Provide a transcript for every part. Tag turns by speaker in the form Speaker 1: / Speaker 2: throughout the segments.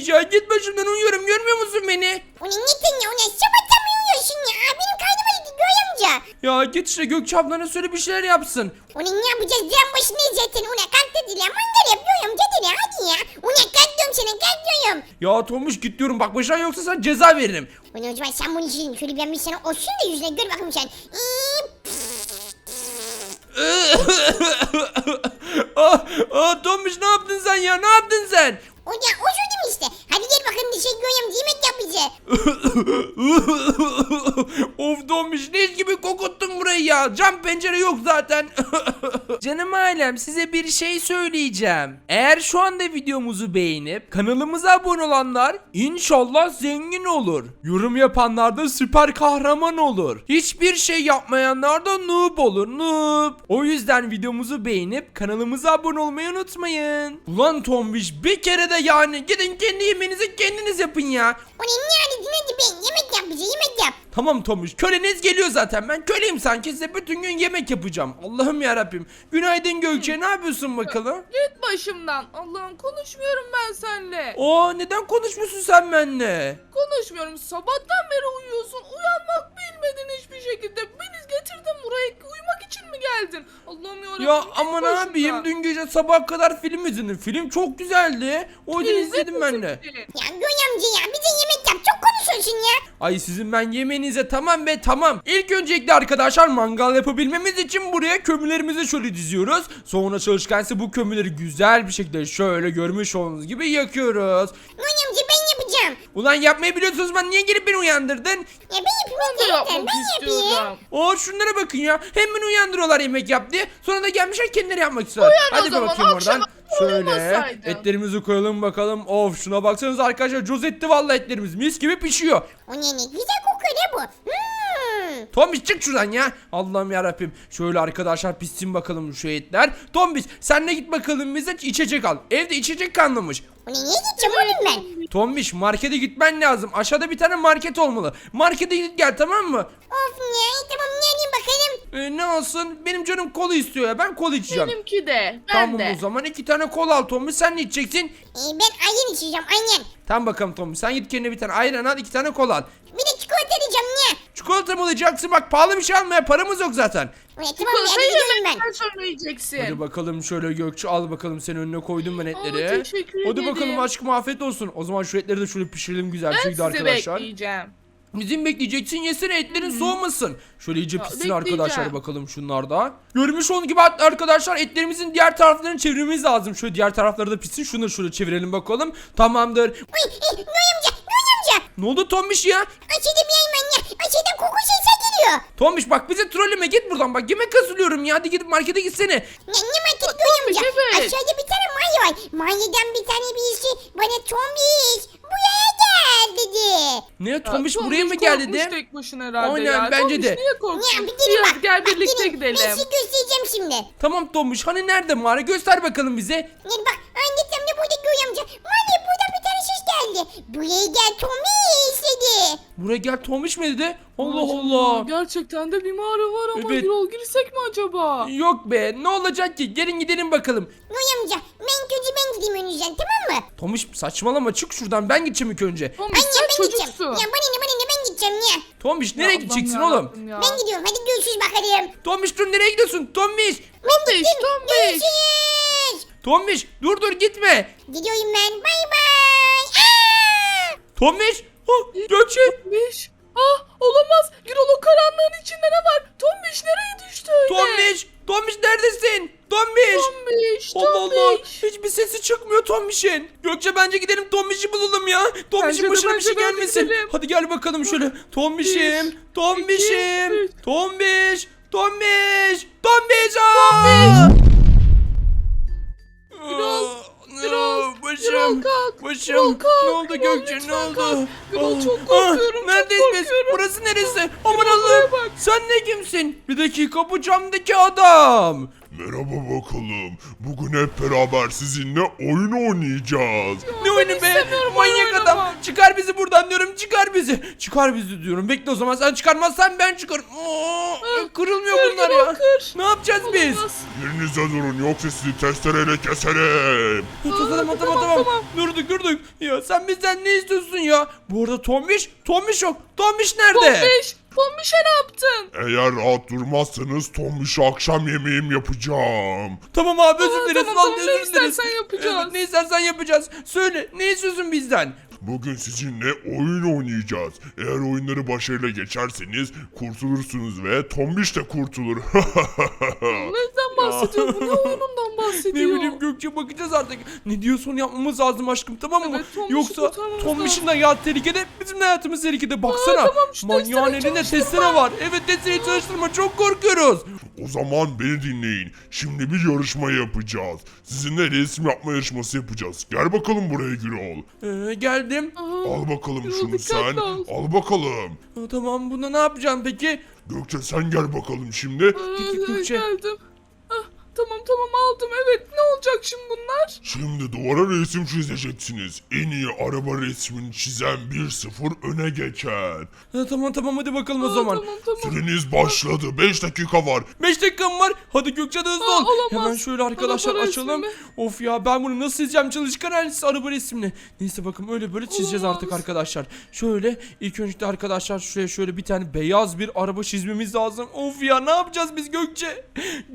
Speaker 1: Tombiş ya git başımdan uyuyorum görmüyor musun beni?
Speaker 2: O ne gittin ya o ne sabahtan mı uyuyorsun ya? Benim karnım acıktı Göğe amca.
Speaker 1: Ya git işte Gökçe ablana söyle bir şeyler yapsın.
Speaker 2: O ne yapacağız diren başındayız zaten. Ne kalk dediler. Mangal yap amca dedi hadi ya. Ne kalk diyorum sana kalk diyorum.
Speaker 1: Ya Tombiş git diyorum bak başına yoksa sana ceza veririm.
Speaker 2: Ne o zaman sen bunu işin. Şöyle ben bir sana olsun da yüzüne gör bakayım sen. İyi,
Speaker 1: ah, ah Tombiş ne yaptın sen ya ne yaptın sen?
Speaker 2: O ne oturdum işte. Hadi gel bakalım Göğe amca yemek yap bize.
Speaker 1: of Tombiş leş gibi kokuttun burayı ya. Cam pencere yok zaten. Canım ailem size bir şey söyleyeceğim. Eğer şu anda videomuzu beğenip kanalımıza abone olanlar inşallah zengin olur. Yorum yapanlar da süper kahraman olur. Hiçbir şey yapmayanlar da noob olur noob. O yüzden videomuzu beğenip kanalımıza abone olmayı unutmayın. Ulan Tombiş bir kere de yani gidin kendi yemeğinizi kendiniz yapın ya.
Speaker 2: O ne ne hadi ben yemek yap bize yemek yap.
Speaker 1: Tamam Tomuş köleniz geliyor zaten ben köleyim sanki size bütün gün yemek yapacağım. Allah'ım ya Rabbim. Günaydın Gökçe ne yapıyorsun bakalım?
Speaker 3: Git başımdan. Allah'ım konuşmuyorum ben seninle.
Speaker 1: Oo neden konuşmuyorsun sen benimle?
Speaker 3: Konuşmuyorum. Sabahtan beri uyuyorsun. Uyanmak bilmedin hiçbir şekilde. Beni getirdin buraya. Uyumak için geldin? Allah'ım yarabbim.
Speaker 1: Ya
Speaker 3: git
Speaker 1: aman
Speaker 3: başımdan.
Speaker 1: abiyim dün gece sabah kadar film izledim. Film çok güzeldi. O yüzden izledim ben de.
Speaker 2: Ya Göğe amca ya bize yemek yap. Çok konuşuyorsun ya.
Speaker 1: Ay sizin ben yemeğinize tamam be tamam. İlk öncelikle arkadaşlar mangal yapabilmemiz için buraya kömürlerimizi şöyle diziyoruz. Sonra çalışkan ise bu kömürleri güzel bir şekilde şöyle görmüş olduğunuz gibi yakıyoruz.
Speaker 2: Amca ben yapacağım.
Speaker 1: Ulan yapmayı biliyorsunuz ben niye gelip beni uyandırdın?
Speaker 2: Ya ben yapayım
Speaker 3: Ben de yapmak
Speaker 2: Ben yapayım.
Speaker 3: istiyorum.
Speaker 1: Oo şunlara bakın ya. Hemen uyandırıyorlar yemek yap diye. Sonra da gelmişler kendileri yapmak istiyorlar.
Speaker 3: Uyan o
Speaker 1: Hadi
Speaker 3: zaman,
Speaker 1: bakayım
Speaker 3: akşama
Speaker 1: oradan. Şöyle
Speaker 3: uyumasaydın.
Speaker 1: etlerimizi koyalım bakalım. Of şuna baksanıza arkadaşlar coz etti vallahi etlerimiz mis gibi pişiyor.
Speaker 2: O ne ne güzel kokuyor ne bu? Hmm.
Speaker 1: Tombiş çık şuradan ya. Allah'ım ya Rabbim. Şöyle arkadaşlar pişsin bakalım şu etler. Tombiş sen de git bakalım bize içecek al. Evde içecek kalmamış.
Speaker 2: O ne niye gideceğim oğlum ben?
Speaker 1: Tombiş markete gitmen lazım. Aşağıda bir tane market olmalı. Markete git gel tamam mı?
Speaker 2: Of ya tamam ne alayım bakalım.
Speaker 1: Ee, ne olsun? Benim canım kola istiyor ya. Ben kola içeceğim.
Speaker 3: Benimki de. Ben
Speaker 1: Tamam
Speaker 3: de.
Speaker 1: o zaman iki tane kola al Tombiş. Sen ne içeceksin?
Speaker 2: Ee, ben ayran içeceğim ayran.
Speaker 1: Tamam bakalım Tombiş. Sen git kendine bir tane ayran al iki tane kola al.
Speaker 2: Bir de ne?
Speaker 1: Çikolata mı alacaksın? Bak pahalı bir şey almaya paramız yok zaten.
Speaker 2: O ne tamam hadi
Speaker 3: Çikolatayı
Speaker 2: gidiyorum ben.
Speaker 3: yemekten sonra yiyeceksin.
Speaker 1: Hadi bakalım şöyle Gökçe al bakalım senin önüne koydum ben etleri.
Speaker 3: Aa, teşekkür
Speaker 1: Hadi
Speaker 3: ederim.
Speaker 1: bakalım aşkım afiyet olsun. O zaman şu etleri de şöyle pişirelim güzel bir
Speaker 3: Ben
Speaker 1: şekilde
Speaker 3: sizi
Speaker 1: arkadaşlar.
Speaker 3: bekleyeceğim.
Speaker 1: Bizim bekleyeceksin yesene etlerin soğumasın. Şöyle iyice
Speaker 3: Ya,
Speaker 1: pişsin
Speaker 3: bekleyeceğim.
Speaker 1: arkadaşlar bakalım şunlar da. Görmüş olduğunuz gibi arkadaşlar etlerimizin diğer taraflarını çevirmemiz lazım. Şöyle diğer tarafları da pişsin. Şunu şöyle çevirelim bakalım. Tamamdır.
Speaker 2: Uy e, Göğe amca Göğe amca.
Speaker 1: Ne oldu Tombiş ya?
Speaker 2: Ayman ya. Koku sesi geliyor.
Speaker 1: Tombiş bak bize trolleme git buradan bak yemek hazırlıyorum ya hadi gidip markete gitsene.
Speaker 2: Ne, ne market amca?
Speaker 3: evet.
Speaker 2: Aşağıda bir tane manya var. Manyadan bir tane birisi bana tombiş buraya gel dedi.
Speaker 1: Ne Tombiş
Speaker 3: Ya,
Speaker 1: buraya mı
Speaker 3: Tombiş
Speaker 1: geldi
Speaker 3: korkmuş
Speaker 1: de?
Speaker 3: tek başına herhalde
Speaker 1: Aynen,
Speaker 3: ya.
Speaker 1: bence
Speaker 3: Tombiş
Speaker 1: de.
Speaker 3: niye korksun?
Speaker 2: Ya bir gelin bak.
Speaker 3: gel
Speaker 2: Bak,
Speaker 3: birlikte
Speaker 2: gelin.
Speaker 3: gidelim.
Speaker 2: Ben size göstereceğim şimdi.
Speaker 1: Tamam Tombiş hani nerede mağara göster bakalım bize.
Speaker 2: Gel bak anlatsam da burada amca. Manya burada bir tane ses geldi. Buraya gel tombiş dedi.
Speaker 1: Buraya gel Tombiş mi dedi? Allah Allah.
Speaker 3: Gerçekten de bir mağara var ama
Speaker 1: Evet.
Speaker 3: yol girsek mi acaba?
Speaker 1: Yok be ne olacak ki gelin gidelim bakalım.
Speaker 2: Göğe amca ben önce ben gideyim önünden tamam mı?
Speaker 1: Tomuş saçmalama çık şuradan ben gideceğim ilk önce.
Speaker 3: Tombiş
Speaker 2: Anne
Speaker 3: sen
Speaker 2: ben gideceğim.
Speaker 3: çocuksun.
Speaker 2: Ya bana ne bana ne ben gideceğim ya.
Speaker 1: Tombiş nereye
Speaker 3: Allah'ım
Speaker 1: gideceksin
Speaker 3: ya
Speaker 1: oğlum?
Speaker 3: Ya.
Speaker 2: Ben gidiyorum hadi görüşürüz bakalım.
Speaker 1: Tombiş dur nereye gidiyorsun? Tombiş!
Speaker 2: Ben
Speaker 3: Tombiş,
Speaker 2: gittim.
Speaker 3: Tombiş.
Speaker 2: Görüşürüz.
Speaker 1: Tombiş dur dur gitme.
Speaker 2: Gidiyorum ben. Bay bay. Aa!
Speaker 1: Tombiş! Oh, Gökçe!
Speaker 3: Tombiş. Ah olamaz. Gürol o karanlığın içinde ne var? Tombiş nereye düştü öyle?
Speaker 1: Tombiş! Tombiş neredesin? Tombiş!
Speaker 3: Tombiş.
Speaker 1: Allah Allah!
Speaker 3: Tombiş.
Speaker 1: Hiçbir sesi çıkmıyor Tombiş'in. Gökçe bence gidelim Tombiş'i bulalım ya.
Speaker 3: Bence
Speaker 1: Tombiş'in
Speaker 3: de,
Speaker 1: başına bir
Speaker 3: bence
Speaker 1: şey
Speaker 3: de, hadi
Speaker 1: gelmesin.
Speaker 3: gidelim.
Speaker 1: Hadi gel bakalım şöyle. Tombiş'im! Tombiş'im!
Speaker 3: üç.
Speaker 1: Tombiş! Tombiş! Tombiş! Başım!
Speaker 3: Gürol kalk,
Speaker 1: Başım!
Speaker 3: Gürol kalk,
Speaker 1: Ne oldu Gökçe? Ne
Speaker 3: lütfen
Speaker 1: oldu?
Speaker 3: kalk.
Speaker 1: Ah,
Speaker 3: çok korkuyorum, çok
Speaker 1: Neredeyiz biz?
Speaker 3: korkuyorum.
Speaker 1: Burası neresi? Aman Allah'ım! Sen ne kimsin? Bir dakika bu camdaki adam.
Speaker 4: Merhaba bakalım. Bugün hep beraber sizinle oyun oynayacağız.
Speaker 1: Ne oyunu be?
Speaker 3: istemiyorum oyun
Speaker 1: Manyak
Speaker 3: oynamak.
Speaker 1: adam. Çıkar bizi buradan diyorum. Çıkar bizi. Çıkar bizi diyorum. Bekle o zaman sen çıkarmazsan ben çıkarım. Oo, kırılmıyor
Speaker 3: Kır,
Speaker 1: bunlar ya.
Speaker 3: kır.
Speaker 1: Ne yapacağız biz?
Speaker 3: Olamaz.
Speaker 4: Yerinize durun yoksa sizi testereyle keserim.
Speaker 1: Tamam tamam tamam
Speaker 3: tamam,
Speaker 1: tamam.
Speaker 3: tamam.
Speaker 1: Durduk durduk. Ya sen bizden ne istiyorsun ya? Bu arada Tombiş, Tombiş yok. Tombiş nerede?
Speaker 3: Tombiş. Tombiş'e ne yaptın?
Speaker 4: Eğer rahat durmazsanız Tombiş'e akşam yemeğim yapacağım.
Speaker 1: Tamam abi özür
Speaker 3: Aa,
Speaker 1: dileriz.
Speaker 3: tamam, tamam, ne
Speaker 1: özür dileriz.
Speaker 3: istersen yapacağız.
Speaker 1: Evet, ne istersen yapacağız. Söyle ne istiyorsun bizden?
Speaker 4: Bugün sizinle oyun oynayacağız. Eğer oyunları başarıyla geçerseniz kurtulursunuz ve Tombiş de kurtulur.
Speaker 3: Neden bahsediyor? Bu ne oyunundan
Speaker 1: Ne
Speaker 3: bahsediyor?
Speaker 1: bileyim Gökçe bakacağız artık. Ne diyorsun yapmamız lazım aşkım tamam mı?
Speaker 3: Evet, Tombiş'i
Speaker 1: Yoksa
Speaker 3: kurtarmamız
Speaker 1: Tombiş'in
Speaker 3: lazım.
Speaker 1: de hayatı tehlikede bizim de hayatımız tehlikede. Baksana.
Speaker 3: tamam, şu
Speaker 1: Manyağın
Speaker 3: testereyi
Speaker 1: elinde
Speaker 3: çalıştırma.
Speaker 1: testere var. Evet testereyi çalıştırma çok korkuyoruz.
Speaker 4: o zaman beni dinleyin. Şimdi bir yarışma yapacağız. Sizinle resim yapma yarışması yapacağız. Gel bakalım buraya Gürol.
Speaker 1: Ee, geldim.
Speaker 3: Aha.
Speaker 4: Al bakalım şunu
Speaker 3: dikkatli
Speaker 4: sen.
Speaker 3: ol.
Speaker 4: Al bakalım.
Speaker 1: Aa, tamam bunda ne yapacağım peki?
Speaker 4: Gökçe sen gel bakalım şimdi.
Speaker 1: Git,
Speaker 3: evet,
Speaker 1: Gökçe.
Speaker 3: geldim. Tamam tamam aldım evet. Ne olacak şimdi bunlar?
Speaker 4: Şimdi duvara resim çizeceksiniz. En iyi araba resmini çizen 1-0 öne geçer.
Speaker 1: Ha, tamam tamam hadi bakalım o
Speaker 3: Aa,
Speaker 1: zaman.
Speaker 3: Tamam tamam.
Speaker 4: Süreniz başladı. 5 dakika var.
Speaker 1: 5 dakikam var. Hadi Gökçe hadi hızlı
Speaker 3: Aa,
Speaker 1: ol.
Speaker 3: olamaz.
Speaker 1: Hemen şöyle arkadaşlar
Speaker 3: Araba
Speaker 1: açalım.
Speaker 3: resmi
Speaker 1: Of ya ben bunu nasıl çizeceğim çalışkan ailesi araba resmini. Neyse bakın öyle böyle çizeceğiz
Speaker 3: Olamaz.
Speaker 1: artık arkadaşlar. Şöyle ilk önce de arkadaşlar şuraya şöyle bir tane beyaz bir araba çizmemiz lazım. Of ya ne yapacağız biz Gökçe?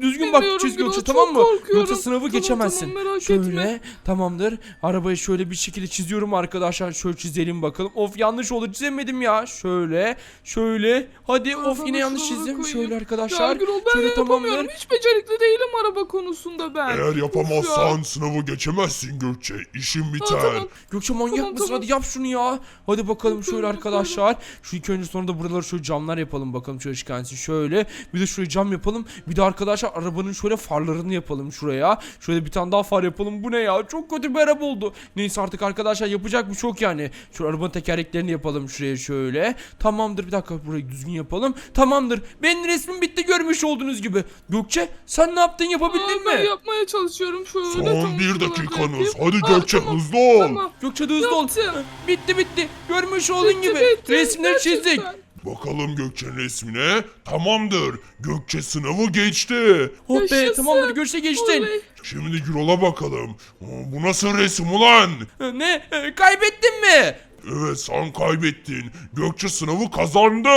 Speaker 1: Düzgün bak
Speaker 3: Bilmiyorum
Speaker 1: çiz
Speaker 3: Gürol,
Speaker 1: Gökçe
Speaker 3: çok
Speaker 1: tamam mı?
Speaker 3: korkuyorum.
Speaker 1: Yoksa sınavı
Speaker 3: Tamam,
Speaker 1: geçemezsin.
Speaker 3: tamam, merak
Speaker 1: şöyle
Speaker 3: etme.
Speaker 1: tamamdır. Arabayı şöyle bir şekilde çiziyorum arkadaşlar. Şöyle çizelim bakalım. Of yanlış oldu çizemedim ya. Şöyle şöyle. Hadi of yine yanlış çizdim.
Speaker 3: koyayım.
Speaker 1: Şöyle arkadaşlar.
Speaker 3: Ya Gürol ben
Speaker 1: şöyle
Speaker 3: yapamıyorum.
Speaker 1: tamamdır.
Speaker 3: Hiç becerikli değilim araba konusunda ben.
Speaker 4: Eğer yapamazsan
Speaker 3: ya.
Speaker 4: sınavı geçemezsin Gökçe. İşin biter.
Speaker 3: tamam.
Speaker 1: Gökçe manyak
Speaker 3: Tamam,
Speaker 1: mısın?
Speaker 3: tamam.
Speaker 1: Hadi yap şunu ya. Hadi bakalım şöyle
Speaker 3: Yapıyorum,
Speaker 1: arkadaşlar. Şu ilk önce sonra da buraları şöyle camlar yapalım bakalım şöyle çıkansın. Şöyle bir de şuraya cam yapalım. Bir de arkadaşlar arabanın şöyle farlarını yapalım şuraya. Şöyle bir tane daha far yapalım. Bu ne ya? Çok kötü bir araba oldu. Neyse artık arkadaşlar yapacak bir çok yani. Şu arabanın tekerleklerini yapalım şuraya şöyle. Tamamdır bir dakika burayı düzgün yapalım. Tamamdır. Benim resmim bitti görmüş olduğunuz gibi. Gökçe sen ne yaptın yapabildin
Speaker 3: Aa, ben
Speaker 1: mi?
Speaker 3: yapmaya çalışıyorum şöyle.
Speaker 4: Son
Speaker 3: Tamam,
Speaker 4: bir dakikanız. Hadi
Speaker 3: Aa,
Speaker 4: Gökçe
Speaker 3: tamam,
Speaker 4: hızlı ol.
Speaker 3: Tamam.
Speaker 1: Gökçe de hızlı ol.
Speaker 3: Yaptım.
Speaker 1: Bitti bitti. Görmüş olduğun
Speaker 3: Bitti,
Speaker 1: gibi.
Speaker 3: bitti.
Speaker 1: Resimleri çizdik.
Speaker 3: Gerçekten.
Speaker 4: Bakalım Gökçe'nin resmine. Tamamdır. Gökçe sınavı geçti.
Speaker 1: Oh be
Speaker 3: Yaşasın.
Speaker 1: tamamdır Gökçe geçtin.
Speaker 3: Oley.
Speaker 4: Şimdi Gürol'a bakalım. Aa, Bu nasıl resim ulan?
Speaker 1: Ne? E, Kaybettin mi?
Speaker 4: Evet sen kaybettin. Gökçe sınavı kazandı.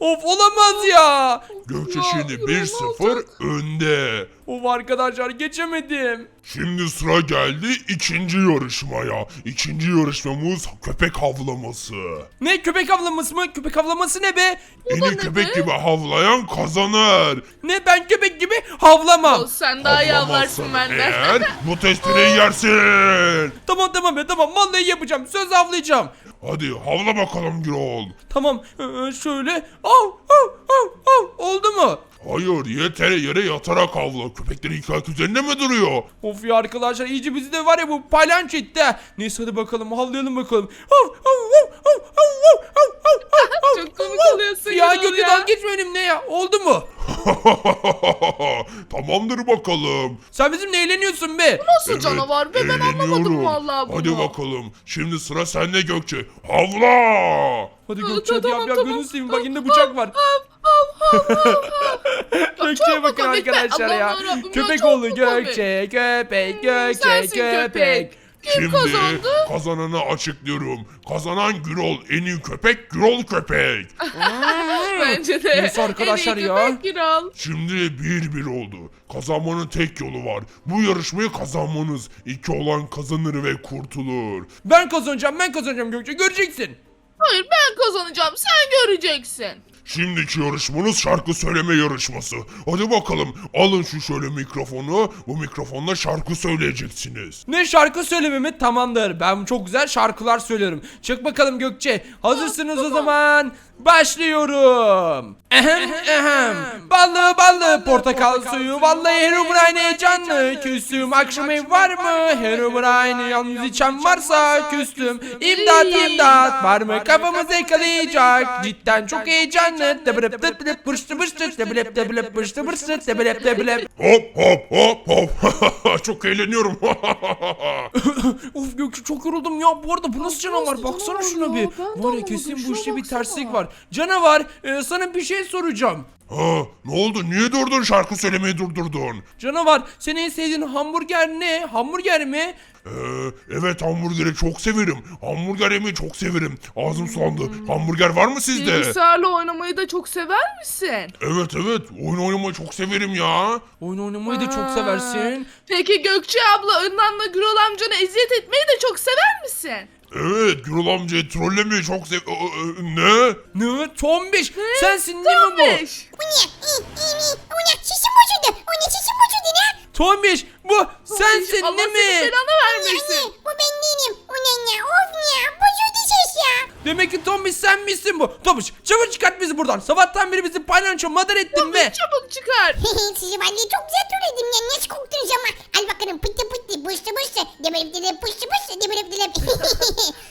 Speaker 1: Of olamaz ya.
Speaker 4: Gökçe
Speaker 3: Ya,
Speaker 4: şimdi
Speaker 3: Gürol,
Speaker 4: 1-0
Speaker 3: ne olacak?
Speaker 4: önde.
Speaker 1: Of arkadaşlar geçemedim.
Speaker 4: Şimdi sıra geldi ikinci yarışmaya. İkinci yarışmamız köpek havlaması.
Speaker 1: Ne köpek avlaması mı? Köpek avlaması ne be?
Speaker 4: En iyi köpek
Speaker 3: be?
Speaker 4: gibi havlayan kazanır.
Speaker 1: Ne ben köpek gibi havlamam.
Speaker 3: O, sen daha iyi
Speaker 4: Havlamazsan
Speaker 3: avlarsın benden.
Speaker 4: Eğer bu testereyi yersin.
Speaker 1: Tamam tamam be tamam vallahi yapacağım. Söz avlayacağım.
Speaker 4: Hadi havla bakalım Gürol.
Speaker 1: Tamam e, şöyle. Av av av av oldu mu?
Speaker 4: Hayır yeter yere yatarak havla. Köpeklerin iki ayak üzerinde mi duruyor?
Speaker 1: Of ya arkadaşlar iyice bizi de var ya bu ha. Neyse hadi bakalım havlayalım bakalım. Av av av av av av av av
Speaker 3: Çok komik
Speaker 1: av.
Speaker 3: oluyorsun
Speaker 1: Ya
Speaker 3: ya.
Speaker 1: dalga geçme benimle ya. Oldu mu?
Speaker 4: Tamamdır bakalım.
Speaker 1: Sen bizimle eğleniyorsun be.
Speaker 3: Nasıl
Speaker 4: Evet,
Speaker 3: canavar be ben anlamadım
Speaker 4: eğleniyorum.
Speaker 3: vallahi bunu.
Speaker 4: Hadi bakalım. Şimdi sıra sende Gökçe. Havla!
Speaker 1: Hadi Gökçe hadi yap yap
Speaker 3: tamam.
Speaker 1: gözünü seveyim bak elinde bıçak var. Gökçe'ye bakın
Speaker 3: komik be.
Speaker 1: arkadaşlar ya.
Speaker 3: Allah'ım yarabbim ya,
Speaker 1: Köpek
Speaker 3: çok
Speaker 1: oldu
Speaker 3: komik.
Speaker 1: Gökçe köpek Gökçe
Speaker 3: Sensin
Speaker 1: köpek.
Speaker 3: köpek. Kim
Speaker 4: Şimdi
Speaker 3: kazandı?
Speaker 4: kazananı açıklıyorum. Kazanan Gürol. En iyi köpek Gürol köpek.
Speaker 3: Bence de.
Speaker 1: Neyse arkadaşlar
Speaker 3: en iyi
Speaker 1: ya.
Speaker 3: köpek Gürol.
Speaker 4: Şimdi 1-1 oldu. Kazanmanın tek yolu var. Bu yarışmayı kazanmanız. İki olan kazanır ve kurtulur.
Speaker 1: Ben kazanacağım ben kazanacağım Gökçe göreceksin.
Speaker 3: Hayır ben kazanacağım sen göreceksin.
Speaker 4: Şimdiki yarışmanız şarkı söyleme yarışması. Hadi bakalım alın şu şöyle mikrofonu. Bu mikrofonla şarkı söyleyeceksiniz.
Speaker 1: Ne şarkı söylememi tamamdır. Ben çok güzel şarkılar söylerim. Çık bakalım Gökçe. Hazırsınız o zaman. Başlıyorum. Ehem ehem. Ballı ballı portakal suyu. Vallahi Herobrine heyecanlı. Küstüm akşamı var mı? Herobrine yalnız içen varsa küstüm. İmdat imdat. Var mı kafamızı yakalayacak? Cidden çok heyecanlı. Canlı. Pırştı pırştı pırştı pırştı.
Speaker 4: Hop hop hop hop. Çok eğleniyorum.
Speaker 1: Of Gökçe çok yoruldum ya. Bu arada bu nasıl canavar? Baksana şuna bir. Var ya kesin bu işte bir terslik var. Canavar e, sana bir şey soracağım.
Speaker 4: Ha, ne oldu? Niye durdun şarkı söylemeyi durdurdun?
Speaker 1: Canavar senin en sevdiğin hamburger ne? Hamburger mi?
Speaker 4: Ee, evet hamburgeri çok severim. Hamburger yemeyi çok severim. Ağzım sulandı. Hamburger var mı sizde?
Speaker 3: Bilgisayarla oynamayı da çok sever misin?
Speaker 4: Evet evet. Oyun oynamayı çok severim ya.
Speaker 1: Oyun oynamayı da çok seversin.
Speaker 3: Peki Gökçe abla Ünlan'la Gürol amcana eziyet etmeyi de çok sever misin?
Speaker 4: Evet Gürül amcayı trollemeyi çok sev... Ee, e, ne?
Speaker 1: Ne? Tombiş sensin değil mi bu?
Speaker 3: Tombiş.
Speaker 2: Bu ne? İyi, iyi, iyi. O ne? Şişim bozuldu. O ne? Şişim bozuldu ne?
Speaker 1: Tombiş bu sensin
Speaker 3: Allah
Speaker 1: değil
Speaker 3: senin
Speaker 1: mi?
Speaker 3: belanı
Speaker 2: Anne,
Speaker 3: vermesin.
Speaker 2: bu ben değilim. O ne ne? Of ne? Bozuldu ses ya.
Speaker 1: Demek ki Tombiş sen misin bu? Tombiş çabuk çıkart bizi buradan. Sabahtan beri bizi paylaşıyor madar ettin be.
Speaker 3: Çabuk çıkar.
Speaker 2: Sizi ben de çok güzel söyledim ya. Nasıl korktunuz ama. Al bakalım pıttı pıttı Demelip dilep pıştı pıştı. Demelip dilep.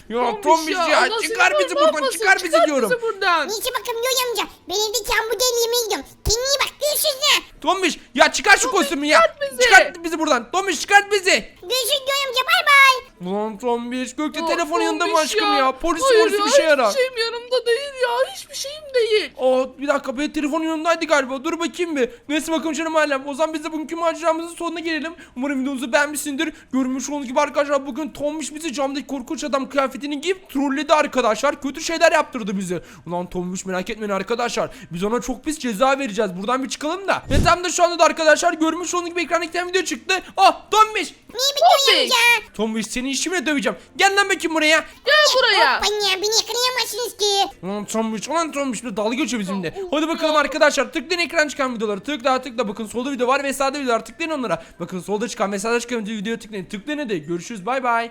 Speaker 1: Ya Tombiş ya
Speaker 3: Allah
Speaker 1: çıkar
Speaker 3: seni
Speaker 1: bizi buradan
Speaker 3: mahvolsun,
Speaker 1: çıkar bizi diyorum.
Speaker 3: bizi buradan.
Speaker 2: Neyse bakalım Yoy amca. Ben evdeki hamburger yemeğe gidiyorum. Kendine iyi bak. Görüşürüz ne?
Speaker 1: Tombiş ya çıkar şu kostümü ya.
Speaker 3: çıkart bizi.
Speaker 1: Çıkart bizi buradan. Tombiş çıkart bizi.
Speaker 2: Görüşürüz amca. Bay bay.
Speaker 1: Ulan Tombiş Gökçe
Speaker 3: Ya,
Speaker 1: telefon yanında mı aşkım ya? Polis
Speaker 3: Hayır
Speaker 1: polisi
Speaker 3: ya,
Speaker 1: bir şey yarar.
Speaker 3: Hiçbir şeyim yanımda değil ya. Hiçbir şeyim değil.
Speaker 1: Aa bir dakika benim telefonun yanındaydı galiba. Dur bakayım bir. Neyse bakalım canım ailem. O zaman biz de bugünkü maceramızın sonuna gelelim. Umarım videomuzu beğenmişsindir. Görmüş olduğunuz gibi arkadaşlar bugün Tombiş bizi camdaki korkunç adam kıyafetini giyip trolledi arkadaşlar. Kötü şeyler yaptırdı bize. Ulan Tombiş merak etmeyin arkadaşlar. Biz ona çok pis ceza vereceğiz. Buradan bir çıkalım da. Ve tam da şu anda da arkadaşlar görmüş olduğunuz gibi ekranda iki tane video çıktı. Ah Tombiş.
Speaker 2: Niye bir
Speaker 3: Tombiş.
Speaker 2: amca?
Speaker 1: Tombiş seni işimle döveceğim. Gel lan bakayım buraya.
Speaker 3: Gel buraya.
Speaker 2: Hoppa ya. Beni yakalayamazsınız ki.
Speaker 1: Ulan Tombiş, ulan Tombiş bir dalga geçiyor bizimle. Hadi bakalım arkadaşlar tıklayın ekran çıkan videoları. Tıkla tıkla bakın solda video var ve sağda video var tıklayın onlara. Bakın solda çıkan ve sağda çıkan videoya tıklayın. Tıklayın hadi görüşürüz bay bay.